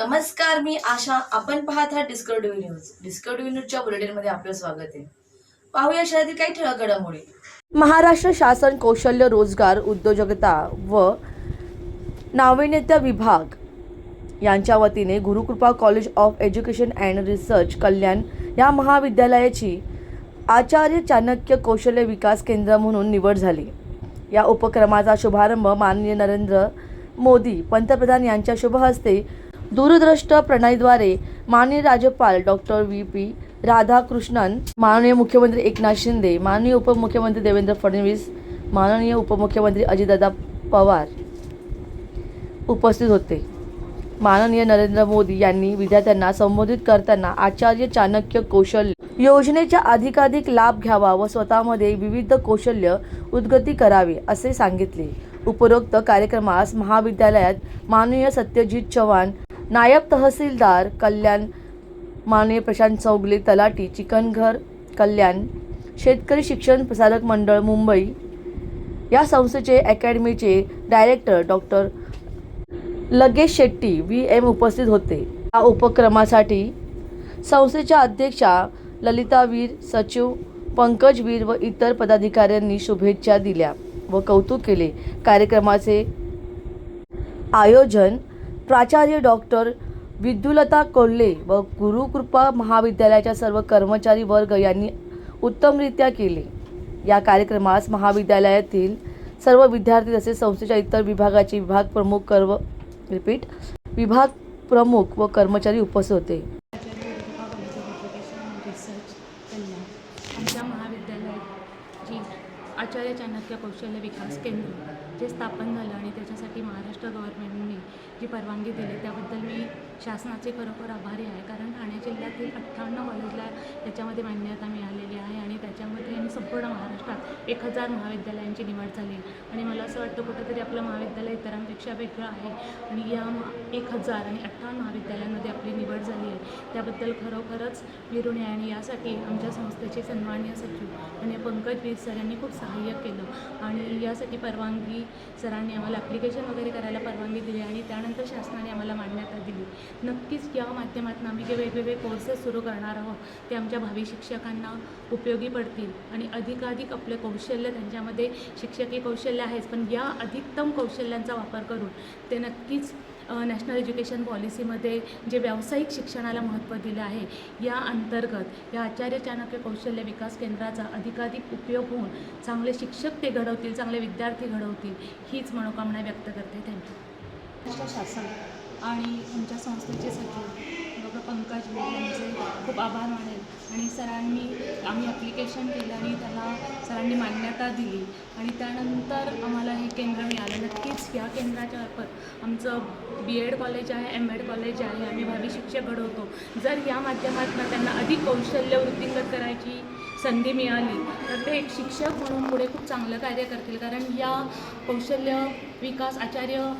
नमस्कार मी आशा. आपण पाहत आहात डिस्कवरी न्यूज डिस्कवरी न्यूजच्या बुलेटिनमध्ये आपलं स्वागत आहे. पाहूया शहरातील काही ठळक घडामोडी महाराष्ट्र शासन कौशल्य रोजगार उद्योजकता व नाविन्यता विभाग यांच्या वतीने Gurukrupa college of education and research Kalyan या महाविद्यालयाची आचार्य चाणक्य कौशल्य विकास केंद्र म्हणून निवड झाली. या उपक्रमाचा शुभारंभ माननीय नरेंद्र मोदी पंतप्रधान यांच्या शुभ हस्ते दूरदृष्ट प्रणालीद्वारे माननीय राज्यपाल डॉक्टर व्ही. पी. राधाकृष्णन माननीय मुख्यमंत्री एकनाथ शिंदे माननीय उपमुख्यमंत्री देवेंद्र फडणवीस माननीय उपमुख्यमंत्री अजितदादा पवार उपस्थित होते. माननीय नरेंद्र मोदी यांनी विद्यार्थ्यांना संबोधित करताना आचार्य चाणक्य कौशल्य योजनेचा अधिकाधिक लाभ घ्यावा व स्वतःमध्ये विविध कौशल्य उद्गती करावे असे सांगितले. उपरोक्त कार्यक्रमास महाविद्यालयात माननीय सत्यजित चव्हाण नायब तहसीलदार कल्याण माननीय प्रशांत चौगले तलाटी चिकनघर कल्याण शेतकरी शिक्षण प्रसारक मंडळ मुंबई. या संस्थेचे अकॅडमीचे director doctor Lagesh Shetty V. M. उपस्थित होते. या उपक्रमासाठी संस्थेच्या अध्यक्षा ललितावीर सचिव पंकजवीर व इतर पदाधिकाऱ्यांनी शुभेच्छा दिल्या व कौतुक केले. कार्यक्रमाचे आयोजन प्राचार्य डॉक्टर विद्युलता कोल्हे व गुरुकृपा महाविद्यालयाच्या सर्व कर्मचारी वर्ग यांनी उत्तमरित्या केले. या कार्यक्रमास महाविद्यालयातील सर्व विद्यार्थी तसेच संस्थेच्या इतर विभागाचे विभाग प्रमुख कर्व रिपीट विभाग प्रमुख व कर्मचारी उपस्थित होते. आमच्या महाविद्यालयात आचार्य चाणक्य कौशल्य विकास केंद्र जे स्थापन झालं आणि त्याच्यासाठी महाराष्ट्र गव्हर्नमेंट जी परवानगी दिली. त्याबद्दल मी शासनाचे खरोखर आभारी आहे. कारण ठाणे जिल्ह्यातील अठ्ठावन्न कॉलेजला याच्यामध्ये मान्यता मिळालेली आहे आणि संपूर्ण महाराष्ट्रात एक हजार महाविद्यालयांची निवड झाली आणि मला असं वाटतं कुठेतरी आपलं महाविद्यालय इतरांपेक्षा वेगळं आहे. आणि या एक हजार आणि अठ्ठावन्न महाविद्यालयांमध्ये आपली निवड झाली आहे. त्याबद्दल खरोखरच विरुणे आहे. आणि यासाठी आमच्या संस्थेचे सन्माननीय सचिव आणि पंकज वीर सर यांनी खूप सहाय्य केलं. आणि यासाठी परवानगी सरांनी आम्हाला ॲप्लिकेशन वगैरे करायला परवानगी दिली आणि त्यानंतर शासनाने आम्हाला मान्यता दिली. नक्कीच या माध्यमातून आम्ही जे वेगवेगळे कोर्सेस सुरू करणार आहोत ते आमच्या भावी शिक्षकांना उपयोगी पडतील आणि अधिकाधिक आपले कौशल्य त्यांच्यामध्ये शिक्षकीय कौशल्य आहेच पण या अधिकतम कौशल्यांचा वापर करून ते नक्कीच नॅशनल एज्युकेशन पॉलिसीमध्ये जे व्यावसायिक शिक्षणाला महत्त्व दिलं आहे या अंतर्गत या आचार्य चाणक्य कौशल्य विकास केंद्राचा अधिकाधिक उपयोग होऊन चांगले शिक्षक ते घडवतील चांगले विद्यार्थी घडवतील हीच मनोकामना व्यक्त करते. थँक्यू. महाराष्ट्र शासन आणि आमच्या संस्थेचे सचिव डॉक्टर पंकज यांचे खूप आभार मानेल. आणि सरांनी आम्ही ॲप्लिकेशन केलं आणि त्याला सरांनी मान्यता दिली. आणि त्यानंतर आम्हाला हे केंद्र मिळालं. नक्कीच या केंद्राच्या मार्फत आमचं बी एड कॉलेज आहे एम एड कॉलेज आहे. आम्ही भावी शिक्षक घडवतो. जर या माध्यमातून त्यांना अधिक कौशल्य वृद्धिंगत करायची संधी मिळाली तर ते एक शिक्षक म्हणून पुढे खूप चांगलं कार्य करतील. कारण या कौशल्य विकास आचार्य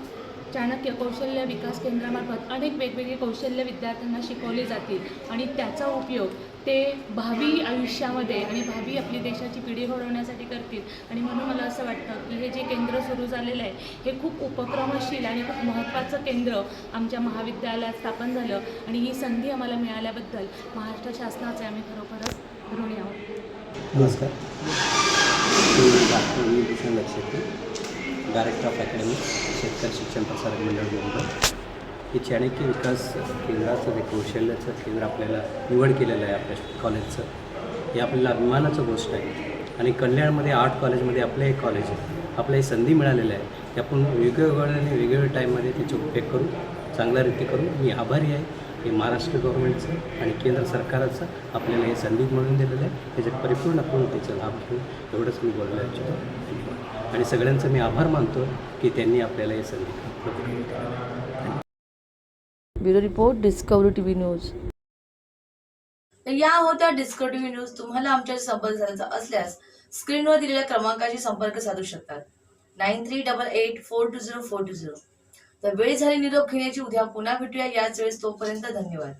चाणक्य कौशल्य विकास केंद्रामार्फत अनेक वेगवेगळी कौशल्य विद्यार्थ्यांना शिकवली जातील आणि त्याचा उपयोग ते भावी आयुष्यामध्ये आणि भावी आपली देशाची पिढी घडवण्यासाठी करतील. आणि म्हणून मला असं वाटतं की हे जे केंद्र सुरू झालेलं आहे हे खूप उपक्रमशील आणि खूप महत्त्वाचं केंद्र आमच्या महाविद्यालयात स्थापन झालं आणि ही संधी आम्हाला मिळाल्याबद्दल महाराष्ट्र शासनाचे आम्ही खरोखरच ऋणी आहोत. नमस्कार. डायरेक्टर ऑफ अकॅडमी शेतकरी शिक्षण प्रसारक मंडळ बोलतो हे चाणक्य विकास केंद्राचं जे कौशल्याचं केंद्र आपल्याला निवड केलेलं आहे आपल्या कॉलेजचं हे आपल्याला अभिमानाचं गोष्ट आहे. आणि कल्याणमध्ये आर्ट कॉलेजमध्ये आपलं हे कॉलेज आहे. आपल्याला ही संधी मिळालेलं आहे. की आपण वेगवेगळ्या वेगवेगळ्या टाईममध्ये त्याचा उपयोग करू चांगल्या रीती करू मी आभारी आहे. हे महाराष्ट्र गव्हर्नमेंटचं आणि केंद्र सरकारचं आपल्याला हे संधी म्हणून दिलेलं आहे. त्याच्यात परिपूर्ण त्याचा लाभ घेऊ एवढंच मी बोलायला इच्छितो. आणि सगळ्यांचं मी आभार मानतो की त्यांनी आपल्याला हे संधी. Bureau report Discovery TV news. या होत्या डिस्कवरी टीव्ही न्यूज तुम्हाला आमच्याशी संपर्क साधायचा असल्यास स्क्रीनवर दिलेल्या क्रमांकाशी संपर्क साधू शकतात. Nine three double eight four two zero four two zero. तर वेळ झाली निरोप घेण्याची उद्या पुन्हा भेटूया. याच वेळेस तोपर्यंत धन्यवाद.